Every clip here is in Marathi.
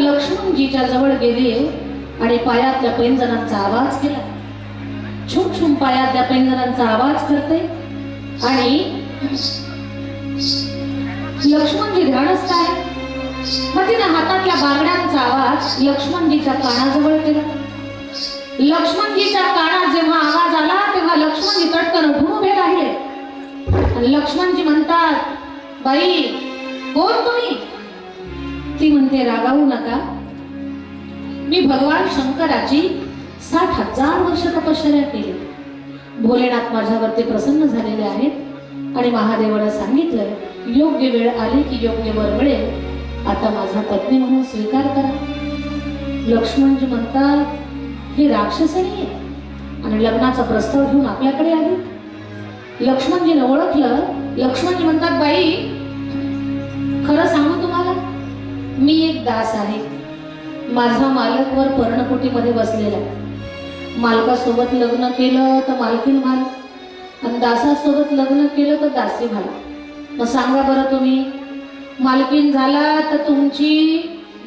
लक्ष्मणजीच्या जवळ गेली आणि पायातल्या पैंजणांचा आवाज केला. छुम छुम पायातल्या पैंजणांचा आवाज करते आणि लक्ष्मणजी ध्यानस्थ काय मग तिने हातातल्या बांगड्यांचा आवाज लक्ष्मणजीच्या कानाजवळ केला. लक्ष्मणजीच्या कानात जेव्हा आवाज आला तेव्हा लक्ष्मणजी तटकन उठून उभे राहिले. आणि लक्ष्मणजी म्हणतात बाई कोण तुम्ही? ती म्हणते रागावू नका. मी भगवान शंकराची साठ हजार वर्ष तपश्चर्या केली. भोलेनाथ माझ्यावरती प्रसन्न झालेले आहेत आणि महादेवानं सांगितलं योग्य वेळ आली की योग्य वर मिळेल. आता माझा पत्नी म्हणून स्वीकार करा. लक्ष्मणजी म्हणतात ही राक्षसणी आहे. आणि लग्नाचा प्रस्ताव घेऊन आपल्याकडे आली. लक्ष्मणजीने ओळखलं. लक्ष्मणजी म्हणतात बाई खरं सांगू मी एक दास आहे. माझा मालक वर पर्णकुटीमध्ये बसलेला आहे. मालकासोबत लग्न केलं तर मालकीन व्हाल आणि दासासोबत लग्न केलं तर दासी व्हाल मग सांगा बरं तुम्ही मालकीन झाला तर तुमची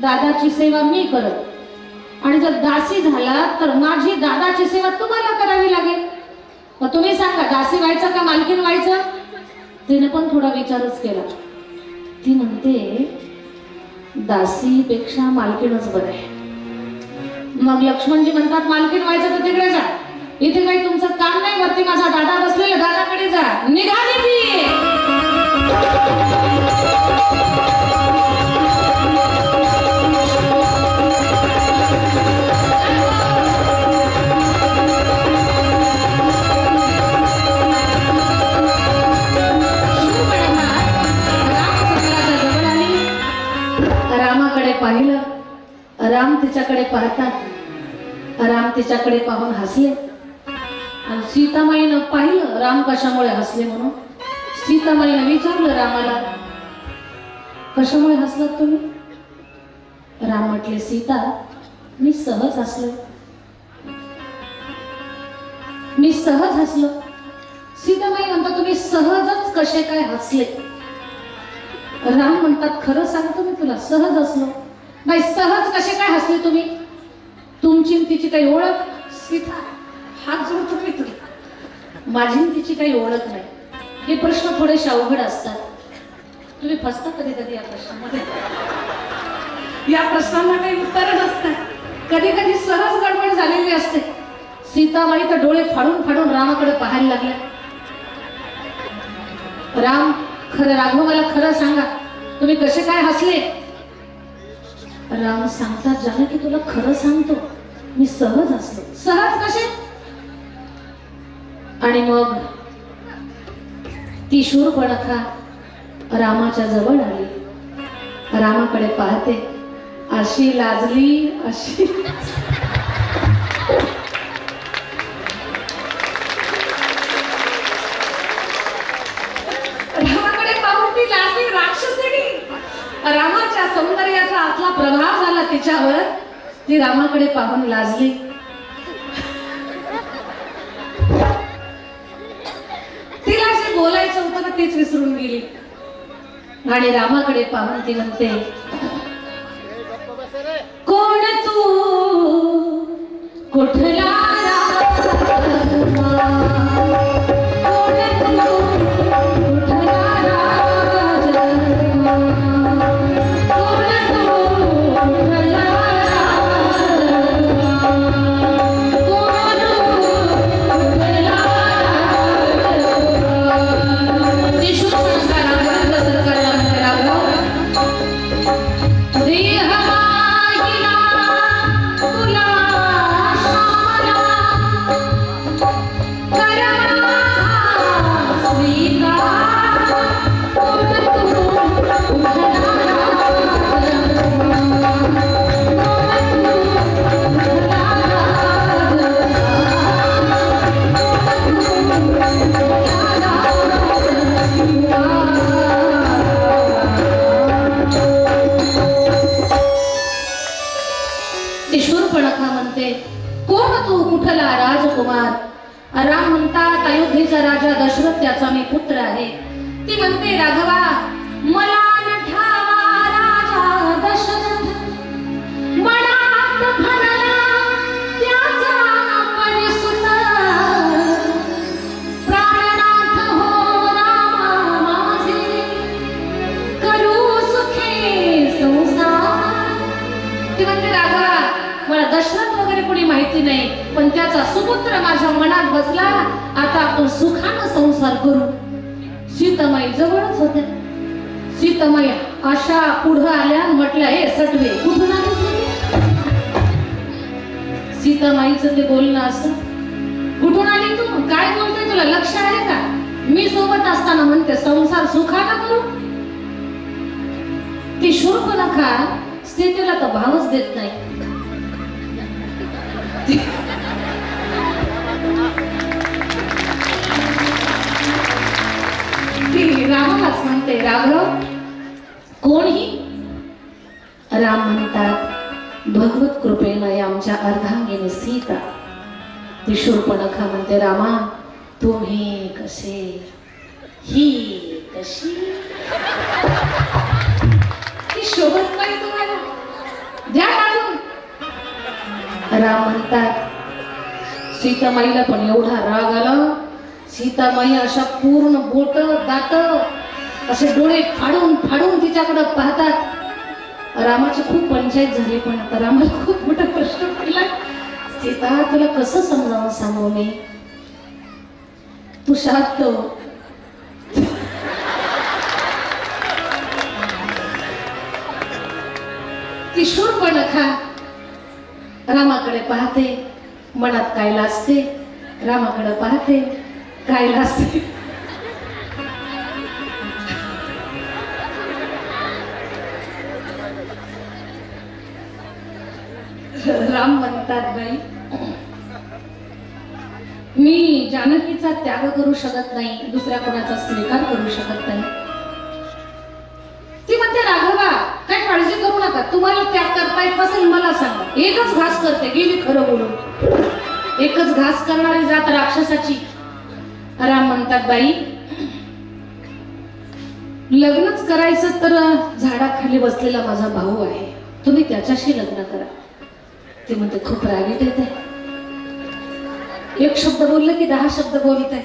दादाची सेवा मी करत. आणि जर दासी झाला तर माझी दादाची सेवा तुम्हाला करावी लागेल. मग तुम्ही सांगा दासी व्हायचं का मालकीन व्हायचं? तिने पण थोडा विचारच केला. ती म्हणते दासीपेक्षा मालकीणच बरं आहे. मग लक्ष्मणजी म्हणतात मालकीण व्हायचं तर तिकडे जा. इथे काही तुमचं काम नाही वरती माझा दादा बसलेला दादाकडे जा. निघाली रामाकडे पाहिलं राम तिच्याकडे पाहतात राम तिच्याकडे पाहून हसले. आणि सीतामाईनं पाहिलं राम कशामुळे हसले म्हणून? सीतामाईनं विचारलं रामाला कशामुळे हसलात तुम्ही? राम म्हटले सीता मी सहज हसलो. मी सहज हसलो. सीतामाई म्हणतो तुम्ही सहजच कसे काय हसले? राम म्हणतात खरं सांगतो मी तुला सहज असलो नाही सहज कसे काय हसले तुम्ही? तुमची तिची काही ओळख? सीता हात जोडतो मी तुला. माझी तिची काही ओळख नाही. हे प्रश्न थोडेसे अवघड असतात. तुम्ही फसता कधी कधी या प्रश्नामध्ये. या प्रश्नांना काही उत्तर नसतात. कधी कधी सहज गडबड झालेली असते. सीताबाई तर डोळे फाडून फाडून रामाकडे पाहायला लागले राम खरं राघव मला खरं सांगा तुम्ही कसे काय हसले? राम सांगतात जानकी तुला खरं सांगतो मी सहज हसलो. सहज कसे? आणि मग ती शूरपणखा रामाच्या जवळ आली. रामाकडे पाहते अशी लाजली अशी ती रामाकडे पाहून लाजली तिला जे बोलायचं होतं ना तेच विसरून गेली. आणि रामाकडे पाहून ती म्हणते ती शूरपणखा म्हणते कोण तू? कुठला राजकुमार? राम म्हणतात अयोध्येचा राजा दशरथ त्याचा मी पुत्र आहे. ती म्हणते राघवा मला माहिती नाही पण त्याचा सुपुत्र माझ्या मनात बसला. आता आपण सुखानं संसार करू. सीतामाई जवळच होत्या. सीतामाई अशा पुढं आल्या म्हटल्या हे सटवे कुठून आले सीतामाईचं ते बोलणं असं कुठून आली तू? काय बोलते तुला? लक्ष आहे का? मी सोबत असताना म्हणते संसार सुखाना करू. ती शुल्क नका स्थितीला तर भावच देत नाही. रामालाच म्हणते राघव कोणी राम म्हणतात भगवत कृपेनं आमच्या अर्धांगिनी सीता. ती शूर्पणखा म्हणते रामा तुम्ही कसे? ही कशी? ती शोभत नाही तुम्हाला. द्या राम म्हणतात. सीतामाईला पण एवढा राग आला. सीतामाई अशा पूर्ण बोट दात असे डोळे फाडून फाडून तिच्याकडे पाहतात. रामाची खूप पंचायत झाली पण आता रामाला खूप मोठा प्रश्न पडला. सीता तुला कसं समजावं सांगू मी? तू शांत हो. किशोर पण खा. रामाकडे पाहते मनात काय लाजते रामाकडे पाहते काय लाजते राम म्हणतात बाई मी जानकीचा त्याग करू शकत नाही दुसऱ्या कोणाचा स्वीकार करू शकत नाही. तुम्हाला त्याग करता येत नसेल मला सांगा. एकच घास करते गेली खरं बोलून. एकच घास करणारी जात राक्षसाची. राम म्हणतात बाई लग्नच करायचं तर झाडाखाली बसलेला माझा भाऊ आहे. तुम्ही त्याच्याशी लग्न करा. ते म्हणते खूप रागीट येते एक शब्द बोललं की दहा शब्द बोलत आहे.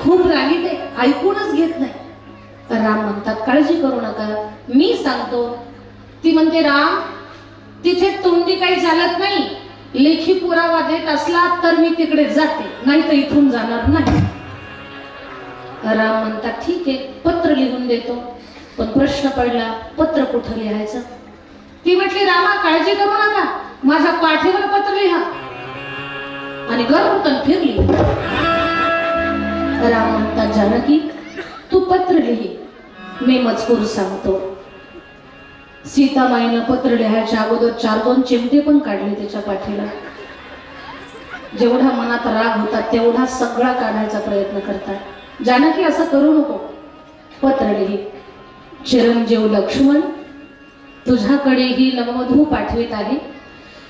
खूप रागीट आहे ऐकूनच घेत नाही. राम म्हणतात काळजी करू नका. मी सांगतो ती म्हणते राम तिथे तोंडी काही चालत नाही. लेखी पुरावा देत असला तर मी तिकडे जाते नाही तर इथून जाणार नाही. राम म्हणतात ठीक आहे पत्र लिहून देतो. पण प्रश्न पडला पत्र कुठं लिहायचं? ती म्हटली रामा काळजी करू नका माझ्या पाठीवर पत्र लिहा. आणि गर्भतन फिरली. राम म्हणतात जानकी तू पत्र लिही मी मजकूर सांगतो. सीतामाईनं पत्र लिहायच्या अगोदर चार दोन चिमटे पण काढले त्याच्या पाठीला. जेवढा मनात राग होता तेवढा सगळा काढायचा प्रयत्न करतात. जानकी असं करू नको. पत्र लिही. चिरंजीव लक्ष्मण तुझ्याकडे ही नववधू पाठवित आहे.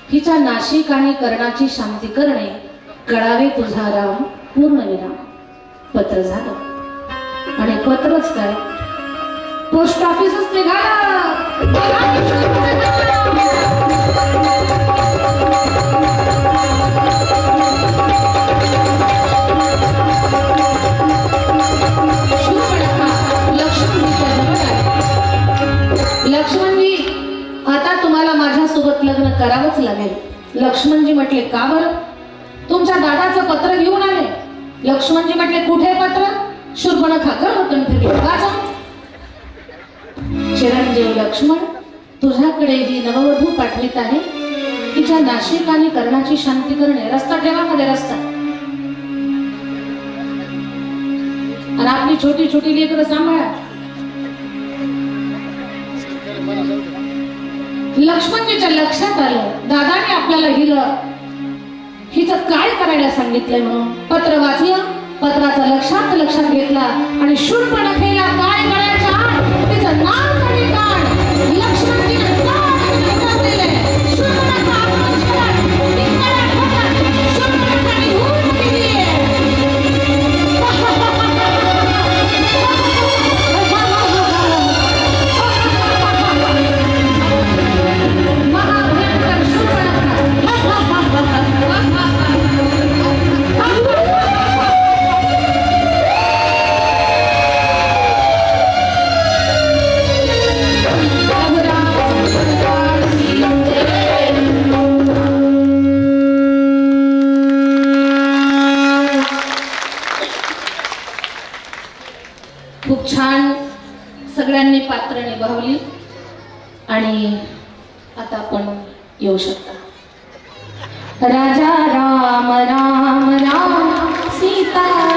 हिच्या नाशिक आणि कर्णाची शांती करणे कळावे तुझा राम पूर्ण विराम. पत्र झालं. आणि पत्रच काय? पोस्ट ऑफिसच लक्ष्मणजी आता तुम्हाला माझ्यासोबत लग्न करावंच लागेल. लक्ष्मणजी म्हटले का बरं? तुमच्या दादाचं पत्र घेऊन आले. लक्ष्मणजी म्हटले कुठे पत्र? शूर्पणखा खाकर फिरली लक्ष्मण तुझ्याकडे ही नववधू पाठवित आहे. तिच्या नाशिक आणि कर्णाची शांती करणे रस्ता ठेवा मध्ये रस्ता. आणि आपली छोटी छोटी लेकर सांभाळा. लक्ष्मणजीच्या लक्षात आलं दादाने आपल्याला हिलं हिचं काय करायला सांगितलंय म्हणून? पत्र वाचलं पत्राचा लक्षात लक्षात घेतला आणि शूरपणा शूरपणखेला काय करायच्या तिचं नाव खूप छान सगळ्यांनी पात्र निभावली आणि आता आपण येऊ शकता. राजा राम राम राम सीता